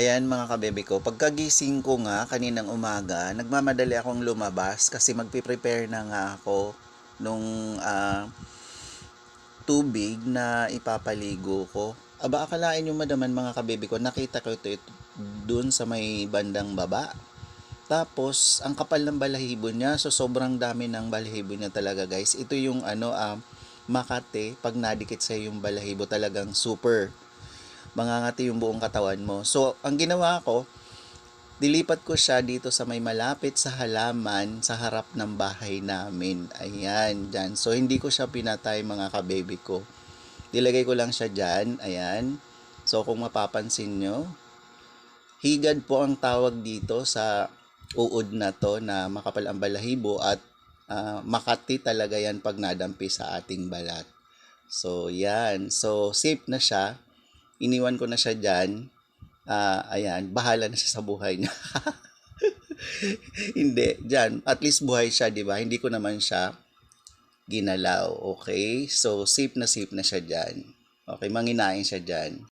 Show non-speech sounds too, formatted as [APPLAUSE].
Ayan mga kabebe ko, pagkagising ko nga kaninang umaga, nagmamadali akong lumabas kasi magpiprepare na nga ako nung ah, tubig na ipapaligo ko. Aba, akalain nyo madaman mga kabebe ko, nakita ko ito, ito dun sa may bandang baba. Tapos, ang kapal ng balahibo niya, so sobrang dami ng balahibo niya talaga guys. Ito yung ano, ah, Makate, pag nadikit sa yung balahibo talagang super mangangati yung buong katawan mo. So, ang ginawa ko, dilipat ko siya dito sa may malapit sa halaman sa harap ng bahay namin. Ayan, dyan. So, hindi ko siya pinatay mga kababy ko. Dilagay ko lang siya dyan. Ayan. So, kung mapapansin nyo, higad po ang tawag dito sa uod na to na makapal ang balahibo at ah, makati talaga yan pag nadampi sa ating balat. So, yan. So, safe na siya iniwan ko na siya dyan. Ah, ayan, bahala na siya sa buhay niya. [LAUGHS] Hindi, dyan. At least buhay siya, di ba? Hindi ko naman siya ginalaw. Okay? So, safe na safe na siya dyan. Okay, manginain siya dyan.